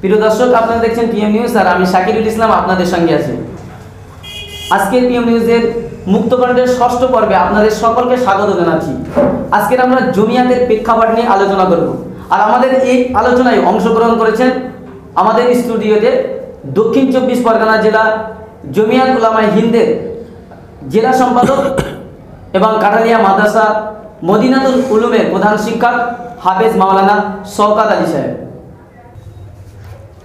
প্রিয় দর্শক, আপনারা দেখছেন পিএম নিউজ আর আমি শাকিরুল ইসলাম আপনাদের সঙ্গে আছি। আজকের পিএম নিউজের মুক্তকণ্ঠের ষষ্ঠ পর্বে আপনাদের সকলকে স্বাগত জানাচ্ছি। আজকের আমরা জমিয়াতের প্রেক্ষাপট নিয়ে আলোচনা করব। আর আমাদের এই আলোচনায় অংশগ্রহণ করেছেন আমাদের স্টুডিওতে দক্ষিণ চব্বিশ পরগনা জেলা জমিয়াত উলামায় হিন্দের জেলা সম্পাদক এবং কাঠালিয়া মাদ্রাসা মদিনাতুল উলুমের প্রধান শিক্ষক হাফেজ মাওলানা শওকাত আলী সাহেব।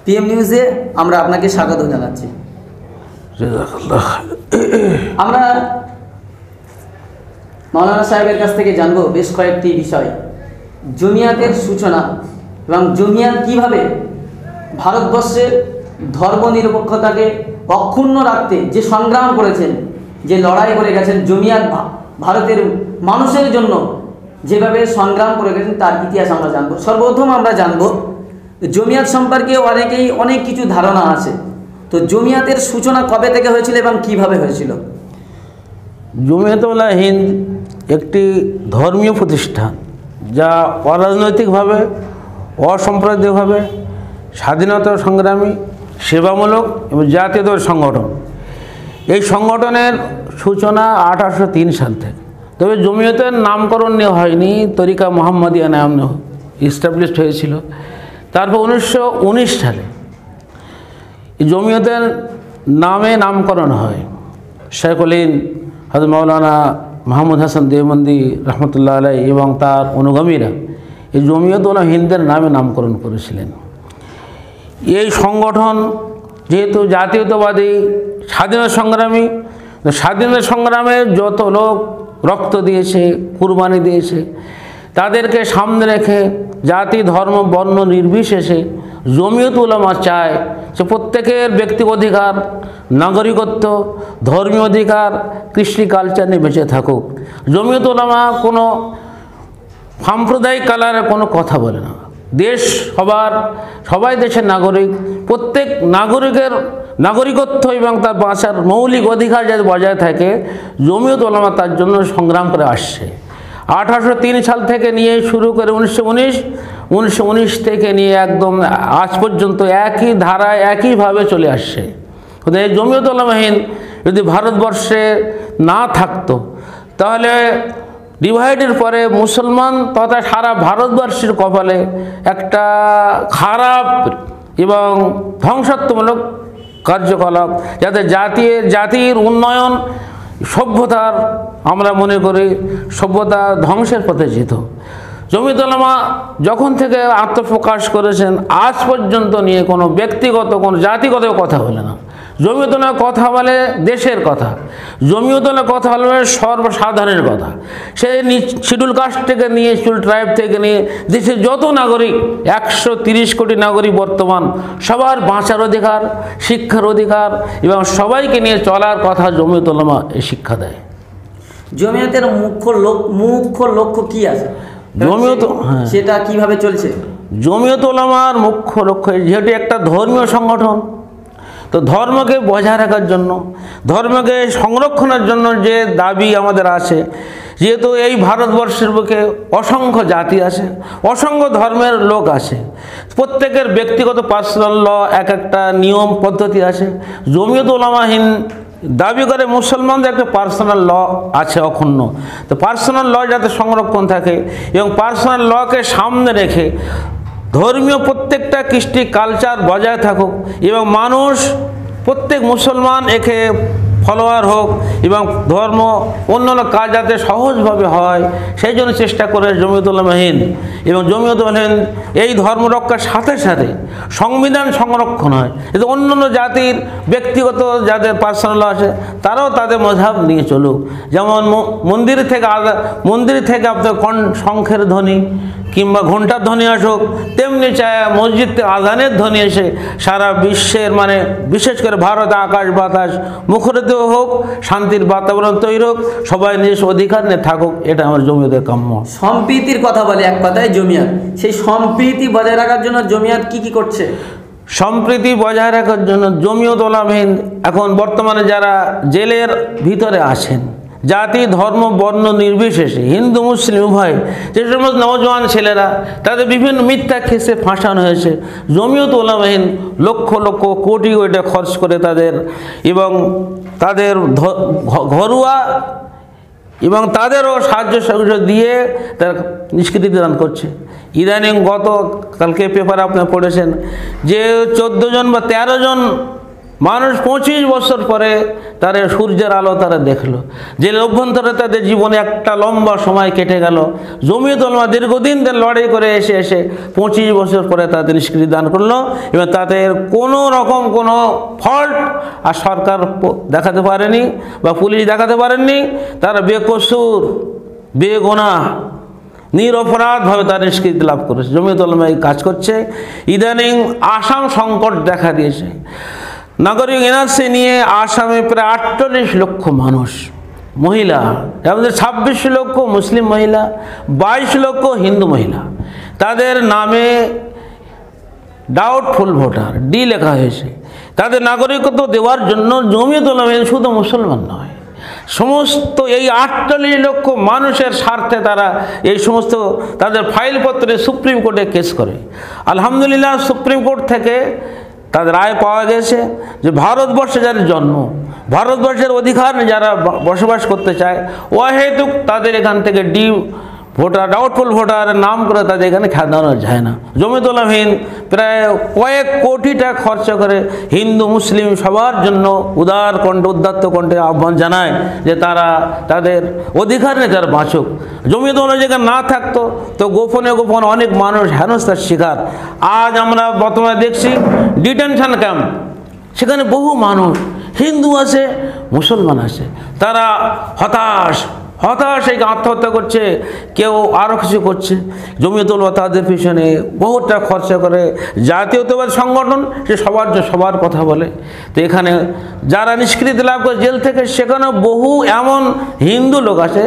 পিএম নিউজে আমরা আপনাকে স্বাগত জানাচ্ছি। আমরা মাওলানা সাহেবের কাছ থেকে জানব বেশ কয়েকটি বিষয়। জমিয়াতের সূচনা এবং জমিয়াত কীভাবে ভারতবর্ষের ধর্মনিরপেক্ষতাকে অক্ষুণ্ণ রাখতে যে সংগ্রাম করেছেন যে লড়াই করে গেছেন জমিয়াত ভারতের মানুষের জন্য যেভাবে সংগ্রাম করে গেছেন তার ইতিহাস আমরা জানব। সর্বপ্রথম আমরা জানব জমিয়াত সম্পর্কে অনেকেই অনেক কিছু ধারণা আছে। তো জমিয়াতের সূচনা কবে থেকে হয়েছিল এবং কীভাবে হয়েছিল? জমিয়তওয়ালা হিন্দ একটি ধর্মীয় প্রতিষ্ঠান, যা অরাজনৈতিকভাবে, অসাম্প্রদায়িকভাবে, স্বাধীনতা সংগ্রামী, সেবামূলক এবং জাতীয়তার সংগঠন। এই সংগঠনের সূচনা আঠারোশো তিন সাল থেকে। তবে জমিয়তের নামকরণ নেওয়া হয়নি, তরিকা মোহাম্মদিয়া নাম ইস্টাবলিশড হয়েছিল। তারপর উনিশশো উনিশ সালে জমিয়তের নামে নামকরণ হয়। শেখুলিন হজরত মৌলানা মাহমুদ হাসান দেবন্দি রহমতুল্লাহ আলাই এবং তার অনুগামীরা এই জমিয়তুল্লাহ হিন্দের নামে নামকরণ করেছিলেন। এই সংগঠন যেহেতু জাতীয়তাবাদী, স্বাধীনতা সংগ্রামী স্বাধীনতা সংগ্রামে যত লোক রক্ত দিয়েছে, কুরবানি দিয়েছে তাদেরকে সামনে রেখে জাতি, ধর্ম, বর্ণ নির্বিশেষে জমিয়ত উলামা চায় যে প্রত্যেকের ব্যক্তিগত অধিকার, নাগরিকত্ব, ধর্মীয় অধিকার কৃষ্টি কালচার নিয়ে বেঁচে থাকুক। জমিয়ত উলামা কোনো সাম্প্রদায়িক কালারে কোনো কথা বলে না। দেশ সবার, সবাই দেশের নাগরিক। প্রত্যেক নাগরিকের নাগরিকত্ব এবং তার বাঁচার মৌলিক অধিকার যাতে বজায় থাকে, জমিয়ত ওলামা তার জন্য সংগ্রাম করে আসছে। আঠারোশো তিন সাল থেকে নিয়ে শুরু করে উনিশশো উনিশ থেকে নিয়ে একদম আজ পর্যন্ত একই ধারায় একইভাবে চলে আসছে। এই জমিয়ত যদি ভারতবর্ষে না থাকতো, তাহলে ডিভাইডের পরে মুসলমান তথা সারা ভারতবর্ষের কপালে একটা খারাপ এবং ধ্বংসাত্মমূলক কার্যকলাপ, যাতে জাতির জাতির উন্নয়ন সভ্যতার আমরা মনে করি সভ্যতা ধ্বংসের পথে যেত। জমিতলামা যখন থেকে আত্মপ্রকাশ করেছেন, আজ পর্যন্ত নিয়ে কোনো ব্যক্তিগত, কোনো জাতিগত কথা হলে না। জমিয়তলা কথা বলে দেশের কথা। জমিয়তলা কথা বলে সর্বসাধারণের কথা। সে শিডিউল কাস্ট থেকে নিয়ে শিডিউল ট্রাইব থেকে নিয়ে দেশের যত নাগরিক একশো তিরিশ কোটি নাগরিক বর্তমান সবার বাঁচার অধিকার শিক্ষার অধিকার এবং সবাইকে নিয়ে চলার কথা জমিয়তলামা এই শিক্ষা দেয়। জমিয়তের মুখ্য মুখ্য লক্ষ্য কি আছে? জমিয়ত হ্যাঁ। সেটা কীভাবে চলছে? জমিয়ত ওলামার মুখ্য লক্ষ্য যেহেতু একটা ধর্মীয় সংগঠন। তো ধর্মকে বজায় রাখার জন্য, ধর্মকে সংরক্ষণের জন্য যে দাবি আমাদের আছে যেহেতু এই ভারতবর্ষের বুকে অসংখ্য জাতি আছে অসংখ্য ধর্মের লোক আছে প্রত্যেকের ব্যক্তিগত পার্সোনাল ল এক একটা নিয়ম, পদ্ধতি আছে জমিয়ত ওলামাহীন দাবি করে মুসলমানদের একটা পার্সোনাল ল আছে অখণ্ড তো পার্সোনাল ল যাতে সংরক্ষণ থাকে এবং পার্সোনাল লকে সামনে রেখে ধর্মীয় প্রত্যেকটা কৃষ্টি কালচার বজায় থাকুক এবং মানুষ, প্রত্যেক মুসলমান একে ফলোয়ার হোক এবং ধর্ম অন্যান্য কাজ যাতে সহজভাবে হয়, সেই জন্য চেষ্টা করে জমিয়তুল্লামহীন এবং জমিয়তুল্লাহীন এই ধর্ম রক্ষার সাথে সাথে সংবিধান সংরক্ষণ হয়। কিন্তু অন্যান্য জাতির ব্যক্তিগত যাদের পার্সোনাল আছে, তারাও তাদের মধাব নিয়ে চলুক। যেমন মন্দির থেকে আলাদা মন্দির থেকে আপনার কন শঙ্খের ধ্বনি কিংবা ঘণ্টার ধ্বনি আসুক তেমনি চায় মসজিদ আজানের ধ্বনি এসে সারা বিশ্বের মানে বিশেষ করে ভারত আকাশ বাতাস মুখরিত হোক শান্তির বাতাবরণ তৈরি হোক সবাই নিজ অধিকার নিয়ে থাকুক এটা আমার জমিয়তের কাম্য। সম্প্রীতির কথা বলে এক কথায় জমিয়াত। সেই সম্প্রীতি বজায় রাখার জন্য জমিয়াত কি কি করছে? সম্প্রীতি বজায় রাখার জন্য জমিয়ত ওলামহীন এখন বর্তমানে যারা জেলের ভিতরে আছেন জাতি, ধর্ম, বর্ণ নির্বিশেষে, হিন্দু, মুসলিম, উভয়। যে সমস্ত নওজোয়ান ছেলেরা, তাদের বিভিন্ন মিথ্যা খেসে ফাঁসানো হয়েছে। জমিয়ত ওলামাহীন লক্ষ লক্ষ কোটি কোটি খরচ করে তাদের এবং তাদের ঘরোয়া এবং তাদেরও সাহায্য সাহায্য দিয়ে তার নিষ্কৃতি দান করছে। ইদানিং গত কালকে পেপারে আপনারা পড়েছেন যে চোদ্দ জন বা তেরো জন মানুষ পঁচিশ বছর পরে তারা সূর্যের আলো তারা দেখল। যে অভ্যন্তরে তাদের জীবনে একটা লম্বা সময় কেটে গেল। জমিয়ে তলমা দীর্ঘদিন তার লড়াই করে এসে এসে পঁচিশ বছর পরে তাদের নিষ্কৃতি দান করল। এবং তাদের কোনো রকম কোনো ফল্ট আর সরকার দেখাতে পারেনি বা পুলিশ দেখাতে পারেননি। তারা বেকসুর, বেগোনা, নিরপরাধভাবে তার নিষ্কৃতি লাভ করেছে। জমিয়ত উলামা এই কাজ করছে। ইদানিং আসাম সংকট দেখা দিয়েছে। নাগরিক এনআরসি নিয়ে আসামে প্রায় আটচল্লিশ লক্ষ মানুষ। মহিলা আমাদের ছাব্বিশ লক্ষ মুসলিম মহিলা, বাইশ লক্ষ হিন্দু মহিলা। তাদের নামে ডাউটফুল ভোটার ডি লেখা হয়েছে। তাদের নাগরিকত্ব দেওয়ার জন্য জমিয়ত উলামা শুধু মুসলমান নয়। সমস্ত এই আটচল্লিশ লক্ষ মানুষের স্বার্থে তারা এই সমস্ত তাদের ফাইলপত্রে সুপ্রিম কোর্টে কেস করে। আলহামদুলিল্লাহ, সুপ্রিম কোর্ট থেকে তাদের রায় পাওয়া গেছে যে ভারতবর্ষে যাদের জন্ম, ভারতবর্ষের অধিকার যারা বসবাস করতে চায়, অহেতুক তাদের এখান থেকে ডি ভোটার ডাউটফুল ভোটারের নাম করে তাদের এখানে খেদানো যায় না। জমিতলাহীন প্রায় কয়েক কোটি টাকা খরচা করে হিন্দু, মুসলিম সবার জন্য উদার কণ্ঠে উদ্দাত্ত কণ্ঠে আহ্বান জানায় যে তারা তাদের অধিকার নিয়ে তারা বাঁচুক। জমিতলা যেখানে না থাকতো, তো গোপনে গোপনে অনেক মানুষ হেনস্থার শিকার। আজ আমরা বর্তমানে দেখছি ডিটেনশন ক্যাম্প সেখানে বহু মানুষ, হিন্দু আছে, মুসলমান আছে, তারা হতাশ হতাশ এই আত্মহত্যা করছে, কেউ আরও কিছু করছে। জমিয়তুল তাদের পিছনে বহু টাকা খরচা করে জাতীয়তাবাদ সংগঠন, সে সবার সবার কথা বলে। তো এখানে যারা নিষ্কৃতি লাভ করে জেল থেকে সেখানে বহু এমন হিন্দু লোক আছে,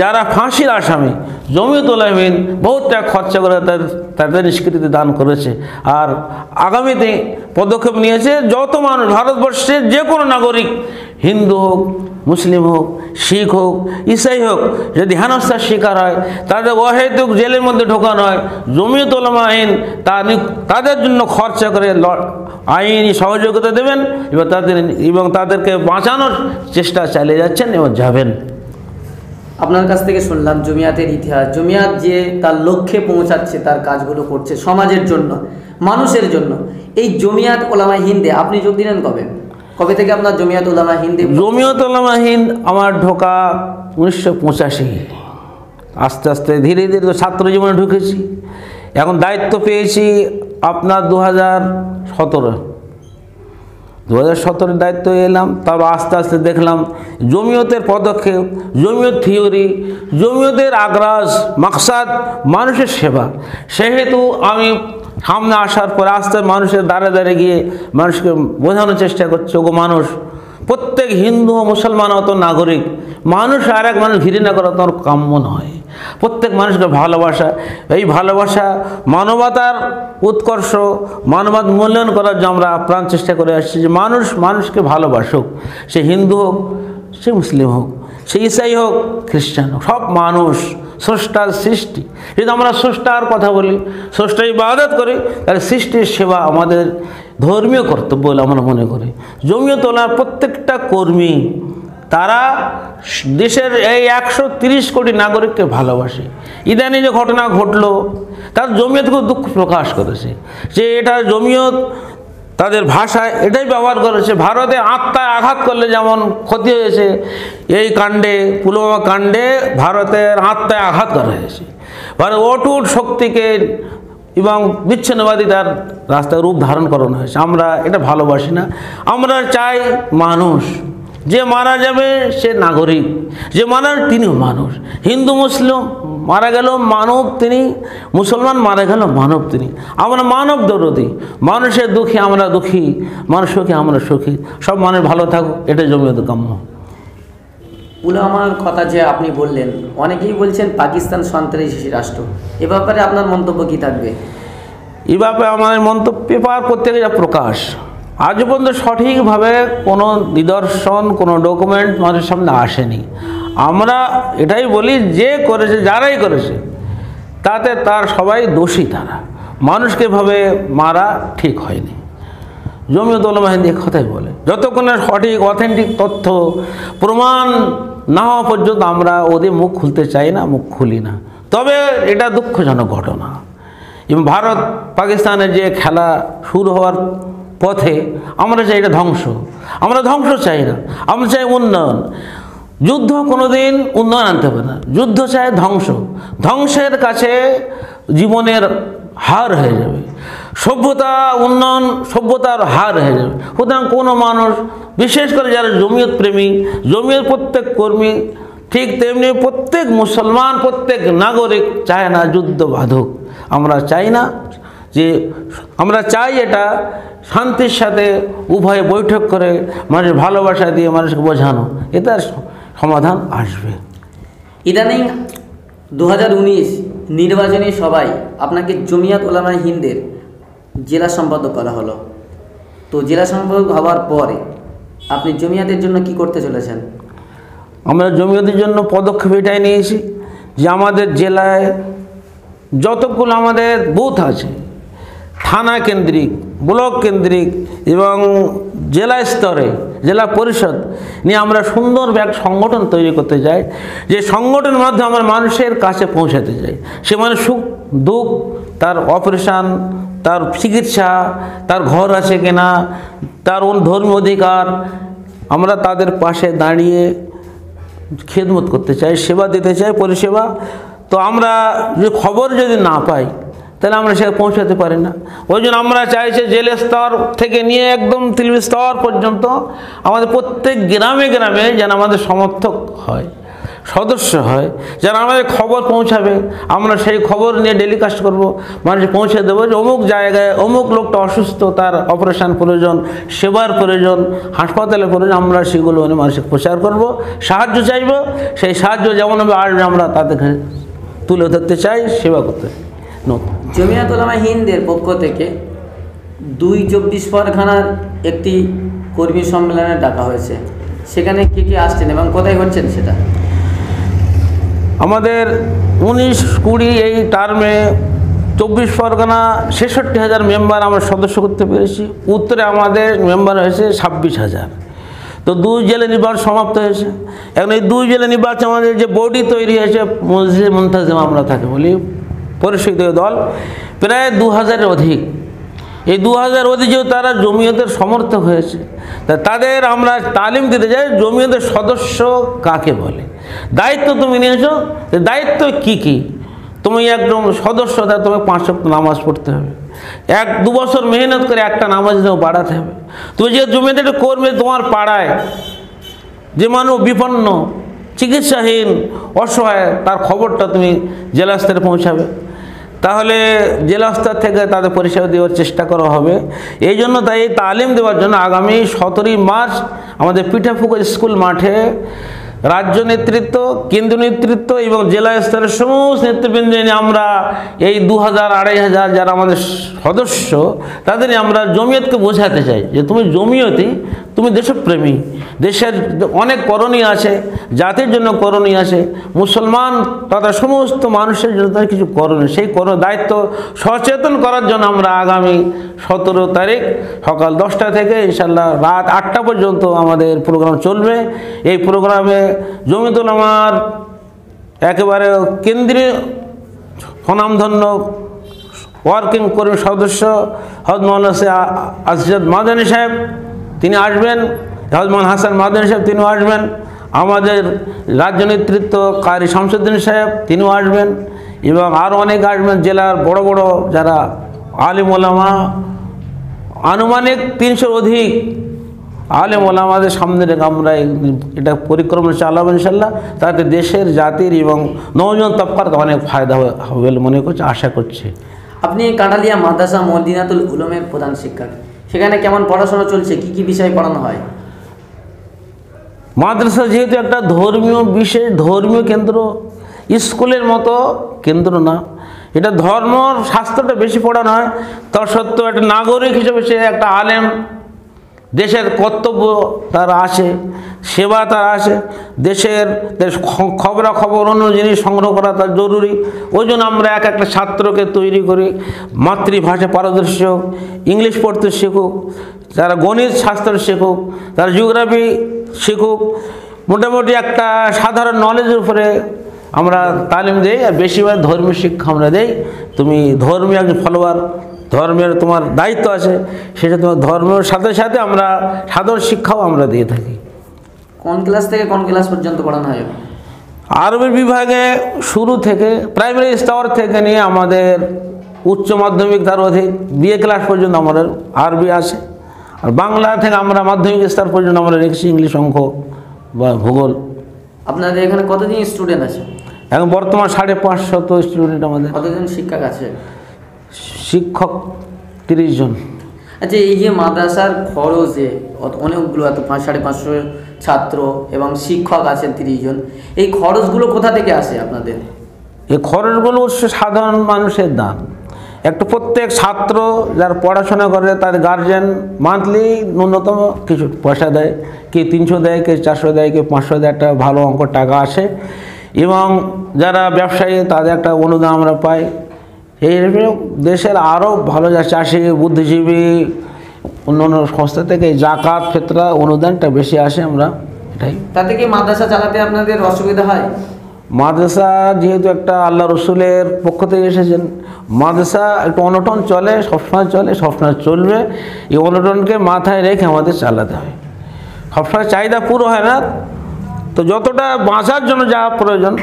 যারা ফাঁসির আসামি জমিয়তুল্লাহমিন বহু টাকা খরচা করে তাদের তাদের নিষ্কৃতি দান করেছে। আর আগামীতে পদক্ষেপ নিয়েছে, যত মানুষ ভারতবর্ষের যে কোনো নাগরিক, হিন্দু হোক মুসলিম হোক, শিখ হোক, ইসাই হোক, যদি হেনস্থার শিকার হয়, তাদের অহেতুক জেলের মধ্যে ঢোকানো হয় জমিয়তলমা আইন তা নি- তাদের জন্য খরচা করে আইনি সহযোগিতা দেবেন এবং তাদের এবং তাদেরকে বাঁচানোর চেষ্টা চালিয়ে যাচ্ছেন এবং যাবেন। আপনার কাছ থেকে শুনলাম জমিয়াতের ইতিহাস। জমিয়াত যে তার লক্ষ্যে পৌঁছাচ্ছে, তার কাজগুলো করছে সমাজের জন্য, মানুষের জন্য। এই জমিয়াত ওলামা হিন্দে, আপনি যোগ দিলেন কবে? কবে থেকে আপনার জমিয়াত ওলামা হিন্দে জমিয়তলামাহীন আমার ঢোকা উনিশশো পঁচাশি। আস্তে আস্তে ধীরে ধীরে তো ছাত্র জীবনে ঢুকেছি। এখন দায়িত্ব পেয়েছি আপনার দু হাজার সতেরো। দু হাজার সতেরোর দায়িত্ব এলাম, তারপর আস্তে আস্তে দেখলাম জমিয়তের পদক্ষেপ, জমিয়ত থিওরি, জমিয়তের আগ্রাস, মাকসাদ, মানুষের সেবা। সেহেতু আমি সামনে আসার পরে আস্তে মানুষের দ্বারে দ্বারে গিয়ে মানুষকে বোঝানোর চেষ্টা করছে, ওগো মানুষ, প্রত্যেক হিন্দু ও মুসলমান অত নাগরিক। মানুষ আর এক মানুষ ঘৃণা করা তোর কাম্য নয়। প্রত্যেক মানুষকে ভালোবাসা, এই ভালোবাসা মানবতার উৎকর্ষ মানবত মূল্যায়ন করার জন্য আমরা প্রাণ চেষ্টা করে আসছি যে মানুষ মানুষকে ভালোবাসুক। সে হিন্দু হোক, সে মুসলিম হোক, সে ইসাই হোক, খ্রিস্টান হোক, সব মানুষ স্রষ্টার সৃষ্টি। যদি আমরা স্রষ্টার কথা বলি স্রষ্টার ইবাদত করি, তাহলে সৃষ্টির সেবা আমাদের ধর্মীয় কর্তব্য বলে আমরা মনে করি। জমিও তোলার প্রত্যেকটা কর্মী, তারা দেশের এই একশো কোটি নাগরিককে ভালোবাসে। ইদানি যে ঘটনা ঘটলো, তার জমিয়ত খুব দুঃখ প্রকাশ করেছে। যে এটা জমিয়ত তাদের ভাষায় এটাই ব্যবহার করেছে। ভারতে আত্মায় আঘাত করলে যেমন ক্ষতি হয়েছে, এই কাণ্ডে, পুলওয়ামা কাণ্ডে ভারতের আত্মায় আঘাত করা হয়েছে। ভারত অটুট শক্তিকে এবং বিচ্ছিন্নবাদিতার রাস্তায় রূপ ধারণ করানো হয়েছে। আমরা এটা ভালোবাসি না। আমরা চাই মানুষ, যে মারা যাবে সে নাগরিক, যে মারা তিনিও মানুষ। হিন্দু, মুসলিম মারা গেল মানব তিনি মুসলমান মারা গেল মানব তিনি। আমরা মানব দরদি মানুষের দুঃখী আমরা দুঃখী মানুষ সুখী আমরা সুখী সব মানুষ ভালো থাকুক এটা জমিয়ত কাম্য। উলামার কথা যে আপনি বললেন অনেকেই বলছেন পাকিস্তান সন্ত্রাসী রাষ্ট্র। এ ব্যাপারে আপনার মন্তব্য কী থাকবে? এ ব্যাপারে আমাদের মন্তব্য পেপার প্রত্যেকে যা প্রকাশ। আজ পর্যন্ত সঠিকভাবে কোনো নিদর্শন কোনো ডকুমেন্ট মানুষের সামনে আসেনি। আমরা এটাই বলি, যে করেছে, যারাই করেছে, তাতে তার সবাই দোষী তারা। মানুষকে ভাবে মারা ঠিক হয়নি। জমিয়ত উলামা হিন্দ এই কথাই বলে, যতক্ষণে সঠিক, অথেন্টিক তথ্য, প্রমাণ না হওয়া পর্যন্ত আমরা ওদের মুখ খুলতে চাই না, মুখ খুলি না। তবে এটা দুঃখজনক ঘটনা। এবং ভারত, পাকিস্তানের যে খেলা শুরু হওয়ার পথে আমরা চাই এটা ধ্বংস। আমরা ধ্বংস চাই না। আমরা চাই উন্নয়ন। যুদ্ধ কোনোদিন উন্নয়ন আনতে হবে না। যুদ্ধ চায় ধ্বংস। ধ্বংসের কাছে জীবনের হার হয়ে যাবে। সভ্যতা উন্নয়ন, সভ্যতার হার হয়ে যাবে। সুতরাং কোনো মানুষ, বিশেষ করে যারা জমিয়ত প্রেমী, জমিয়ত প্রত্যেক কর্মী, ঠিক তেমনি প্রত্যেক মুসলমান, প্রত্যেক নাগরিক চায় না যুদ্ধ বাধক। আমরা চাই না যে, আমরা চাই এটা শান্তির সাথে উভয়ে বৈঠক করে মানুষের ভালোবাসা দিয়ে মানুষকে বোঝানো। এটার সমাধান আসবে। ইদানিং দু হাজার উনিশ নির্বাচনী সভায় আপনাকে জমিয়াত ওলামা হিন্দের জেলা সম্পাদক করা হলো। তো জেলা সম্পাদক হওয়ার পরে আপনি জমিয়াতের জন্য কি করতে চলেছেন? আমরা জমিয়তের জন্য পদক্ষেপ এটাই নিয়েছি যে আমাদের জেলায় যতগুলো আমাদের বুথ আছে থানা কেন্দ্রিক ব্লক কেন্দ্রিক এবং জেলা স্তরে জেলা পরিষদ নিয়ে আমরা সুন্দর এক সংগঠন তৈরি করতে চাই, যে সংগঠনের মাধ্যমে আমরা মানুষের কাছে পৌঁছাতে চাই। সে মানুষ সুখ, দুঃখ, তার অপারেশান, তার চিকিৎসা, তার ঘর আছে কিনা, তার ধর্মীয় অধিকার, আমরা তাদের পাশে দাঁড়িয়ে খেদমত করতে চাই, সেবা দিতে চাই, পরিষেবা। তো আমরা যে খবর যদি না পাই তাহলে আমরা সেখানে পৌঁছাতে পারি না। ওই জন্য আমরা চাইছি জেল স্তর থেকে নিয়ে একদম তিল স্তর পর্যন্ত আমাদের প্রত্যেক গ্রামে গ্রামে যেন আমাদের সমর্থক হয়, সদস্য হয়, যেন আমাদের খবর পৌঁছাবে। আমরা সেই খবর নিয়ে ডেলি কাজ করব, মানুষ পৌঁছে দেবো যে অমুক জায়গায় অমুক লোকটা অসুস্থ, তার অপারেশন প্রয়োজন, সেবার প্রয়োজন হাসপাতালে প্রয়োজন, আমরা সেগুলো নিয়ে মানুষকে প্রচার করব, সাহায্য চাইব। সেই সাহায্য যেমনভাবে আসবে আমরা তাদেরকে তুলে ধরতে চাই, সেবা করতে চাই। নতুন জমিয়াত ওলামা হিন্দের পক্ষ থেকে দুই চব্বিশ পরগনার একটি কর্মী সম্মেলনে ডাকা হয়েছে। সেখানে কে কে আসছেন এবং কোথায় হচ্ছেন সেটা? আমাদের উনিশ কুড়ি এই টার্মে চব্বিশ পরগনা ছেষট্টি হাজার মেম্বার আমরা সদস্য করতে পেরেছি। উত্তরে আমাদের মেম্বার হয়েছে ছাব্বিশ হাজার। তো দুই জেলে নির্বাচন সমাপ্ত হয়েছে। এখন এই দুই জেলে নির্বাচন আমাদের যে বডি তৈরি হয়েছে, মসজিদ মুন্তাজিম আমরা তাকে বলি পরিষদীয় দল প্রায় দু হাজারের অধিক। এই দু হাজার অধিকেও তারা জমিয়তের সমর্থক হয়েছে, তা তাদের আমরা তালিম দিতে যাই জমিয়তের সদস্য কাকে বলে? দায়িত্ব তুমি নিয়েছো দায়িত্ব কি কি? তুমি একদম সদস্য, তা তোমাকে পাঁচ সপ্তাহ নামাজ পড়তে হবে। এক দু বছর মেহনত করে একটা নামাজ যেন বাড়াতে হবে। তুমি যে জমিতে করবে তোমার পাড়ায়, যে মানুষ বিপন্ন, চিকিৎসাহীন, অসহায়, তার খবরটা তুমি জেলা স্তরে পৌঁছাবে। তাহলে জেলা স্তর থেকে তাদের পরিষেবা দেওয়ার চেষ্টা করা হবে। এই জন্য তাই তালিম দেওয়ার জন্য আগামী সতেরোই মার্চ আমাদের পিঠাফুকুর স্কুল মাঠে রাজ্য নেতৃত্ব, কেন্দ্রীয় নেতৃত্ব এবং জেলা স্তরের সমস্ত নেতৃবৃন্দ নিয়ে আমরা এই দু হাজার আড়াই হাজার যারা আমাদের সদস্য, তাদের আমরা জমিয়তকে বোঝাতে চাই যে তুমি জমিয়তই, তুমি দেশপ্রেমী। দেশের অনেক করণীয় আছে, জাতির জন্য করণীয় আছে, মুসলমান তথা সমস্ত মানুষের জন্য তার কিছু করণীয় সেই করণ দায়িত্ব সচেতন করার জন্য আমরা আগামী সতেরো তারিখ সকাল দশটা থেকে ইনশাল্লাহ রাত আটটা পর্যন্ত আমাদের প্রোগ্রাম চলবে। এই প্রোগ্রামে জমিতুল আমার একেবারে কেন্দ্রীয় স্বনামধন্য ওয়ার্কিং কর্মী সদস্য হজ মোহাম্মদ আসজাদ মাদানী সাহেব, তিনি আসবেন। হজমান হাসান মাদানী সাহেব, তিনিও আসবেন। আমাদের রাজ্য নেতৃত্ব কারি শামসুদ্দিন সাহেব, তিনিও আসবেন। এবং আরও অনেক আসবেন জেলার বড় বড় যারা আলিম আনুমানিক তিনশোর অধিক আলেম ওলামাদের সামনে রেখে আমরা এটা পরিক্রমা চালাবো ইনশাল্লাহ তাতে দেশের জাতির এবং নৌজন তবকার অনেক ফায়দা হবে বলে মনে করছে আশা করছে। আপনি কাঁঠালিয়া মাদ্রাসা মদিনাতুল উলুমের প্রধান শিক্ষক। সেখানে কেমন পড়াশোনা চলছে? কি কি বিষয় পড়ানো হয়? মাদ্রাসা যেহেতু একটা ধর্মীয় বিশেষ ধর্মীয় কেন্দ্র স্কুলের মতো কেন্দ্র না। এটা ধর্ম শাস্ত্রটা বেশি পড়ানো হয়। তা সত্ত্বেও একটা নাগরিক হিসেবে সে একটা আলেম। দেশের কর্তব্য তার আসে, সেবা তার আসে, দেশের খবরাখবর অন্য জিনিস সংগ্রহ করা তার জরুরি। ওই জন্য আমরা এক একটা ছাত্রকে তৈরি করি, মাতৃভাষা পারদর্শী হোক ইংলিশ পড়তে শিখুক তারা গণিত শাস্ত্র শিখুক তারা জিওগ্রাফি শিখুক, মোটামুটি একটা সাধারণ নলেজের উপরে আমরা তালিম দেই, আর বেশিরভাগ ধর্মীয় শিক্ষা আমরা দেই। তুমি ধর্মীয় একজন ফলোয়ার ধর্মের তোমার দায়িত্ব আছে সেটা তোমার ধর্মের সাথে সাথে আমরা সাধারণ শিক্ষাও আমরা দিয়ে থাকি। কোন ক্লাস থেকে কোন ক্লাস পর্যন্ত পড়ানো হয়? আরবি বিভাগে শুরু থেকে প্রাইমারি স্তর থেকে নিয়ে আমাদের উচ্চ মাধ্যমিক তার অধিক বিএ ক্লাস পর্যন্ত আমাদের আরবি আছে। আর বাংলা থেকে আমরা মাধ্যমিক স্তর পর্যন্ত আমরা রেখেছি ইংলিশ অঙ্ক বা ভূগোল। আপনাদের এখানে কতজন স্টুডেন্ট আছে? এখন বর্তমান সাড়ে পাঁচশত স্টুডেন্ট আমাদের। কতজন শিক্ষক আছে? শিক্ষক তিরিশ জন। আচ্ছা এই যে মাদ্রাসার খরচে অনেকগুলো এত পাঁচ সাড়ে পাঁচশো ছাত্র এবং শিক্ষক আছেন তিরিশ জন এই খরচগুলো কোথা থেকে আসে আপনাদের? এই খরচগুলো হচ্ছে সাধারণ মানুষের দান একটা প্রত্যেক ছাত্র যার পড়াশোনা করে তার গার্জেন মান্থলি ন্যূনতম কিছু পয়সা দেয় কে তিনশো দেয় কে চারশো দেয় কে পাঁচশো দেয় একটা ভালো অঙ্ক টাকা আসে। এবং যারা ব্যবসায়ী তাদের একটা অনুদান আমরা পাই। এই হিসেবে দেশের আরও ভালো যা চাষি বুদ্ধিজীবী অন্য অন্য সংস্থা থেকে জাকাত ক্ষেত্রে অনুদানটা বেশি আসে আমরা এটাই। তাতে কি মাদ্রাসা চালাতে আপনাদের অসুবিধা হয়? মাদ্রাসা যেহেতু একটা আল্লাহ রসুলের পক্ষ থেকে এসেছেন মাদ্রাসা একটু অনটন চলে সবসময় চলে সবসময় চলবে। এই অনটনকে মাথায় রেখে আমাদের চালাতে হয়। সবসময় চাহিদা পুরো হয় না তো যতটা বাঁচার জন্য যা প্রয়োজন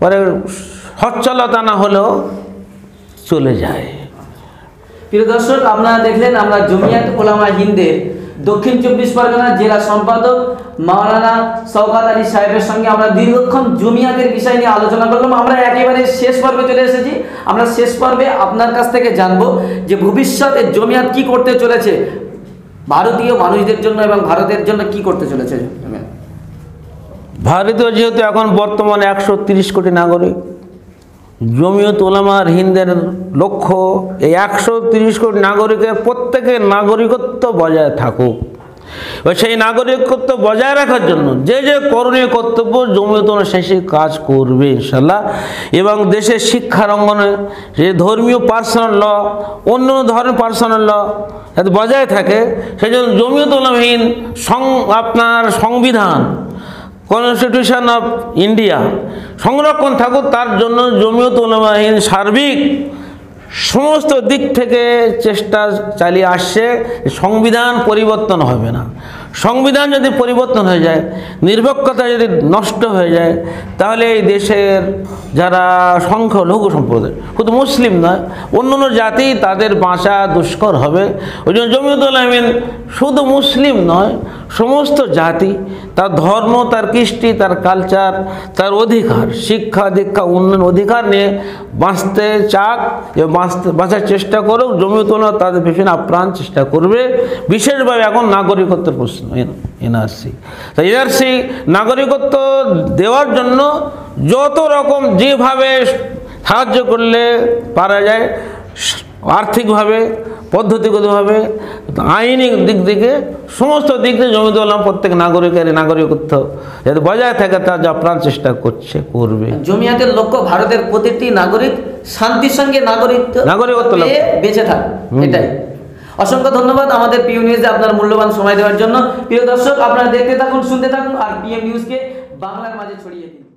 পরে সচ্ছলতা না হলেও চলে যায়। প্রিয় দর্শক আপনারা দেখলেন আমরা জমিয়াত ওলামা হিন্দের দক্ষিণ চব্বিশ পরগনার জেলা সম্পাদক মাওলানা সৌকাত আলী সাহেবের সঙ্গে আমরা দীর্ঘক্ষণ জমিয়াতের বিষয় নিয়ে আলোচনা করলাম। আমরা একেবারে শেষ পর্বে চলে এসেছি। আমরা শেষ পর্বে আপনার কাছ থেকে জানব যে ভবিষ্যতে জমিয়াত কি করতে চলেছে ভারতীয় মানুষদের জন্য এবং ভারতের জন্য কি করতে চলেছে ভারতীয় যেহেতু এখন বর্তমানে একশো তিরিশ কোটি নাগরিক জমিয়ত ওলামার হিন্দের লক্ষ্য এই একশো তিরিশ কোটি নাগরিকের প্রত্যেকের নাগরিকত্ব বজায় থাকুক। এবার সেই নাগরিকত্ব বজায় রাখার জন্য যে যে করণীয় কর্তব্য জমিয়ত সেই কাজ করবে ইনশাল্লাহ এবং দেশের শিক্ষার অঙ্গনে যে ধর্মীয় পার্সোনাল ল অন্য ধরনের পার্সোনাল ল যাতে বজায় থাকে সেই জন্য জমিয়ত ওলামহীন সং আপনার সংবিধান কনস্টিটিউশন অফ ইন্ডিয়া সংরক্ষণ থাকুক তার জন্য জমিয়ত উলামাহীন সার্বিক সমস্ত দিক থেকে চেষ্টা চালিয়ে আসছে, সংবিধান পরিবর্তন হবে না। সংবিধান যদি পরিবর্তন হয়ে যায় নিরপেক্ষতা যদি নষ্ট হয়ে যায়, তাহলে এই দেশের যারা সংখ্যালঘু সম্প্রদায় শুধু মুসলিম নয়, অন্য অন্য জাতি তাদের বাঁচা দুষ্কর হবে। ওই জন্য জমিয়তুল আমিন শুধু মুসলিম নয়, সমস্ত জাতি, তার ধর্ম, তার কৃষ্টি, তার কালচার তার অধিকার, শিক্ষা, দীক্ষা, উন্নয়ন অধিকার নিয়ে বাঁচতে চাক এবং বাঁচতে, বাঁচার চেষ্টা করুক। জমিয়তুল তাদের বিভিন্ন আপ্রাণ চেষ্টা করবে। বিশেষভাবে এখন নাগরিকত্বের প্রশ্ন। এনআরসি তা এনআরসি নাগরিকত্ব দেওয়ার জন্য যত রকম যেভাবে সাহায্য করলে পারা যায় আর্থিকভাবে পদ্ধতিগতভাবে আইনি দিক থেকে সমস্ত দিক থেকে জমিতে বললাম প্রত্যেক নাগরিকের নাগরিকত্ব যাতে বজায় থাকে তা যা প্রাণ চেষ্টা করছে করবে জমিয়াতের লক্ষ্য ভারতের প্রতিটি নাগরিক শান্তির সঙ্গে নাগরিক নাগরিকত্ব। বেঁচে থাক। এটাই অসংখ্য ধন্যবাদ আমাদের পিএম নিউজে আপনার মূল্যবান সময় দেওয়ার জন্য। প্রিয় দর্শক, আপনারা দেখতে থাকুন, শুনতে থাকুন, আর পিএম নিউজকে বাংলার মাঝে ছড়িয়ে দিন।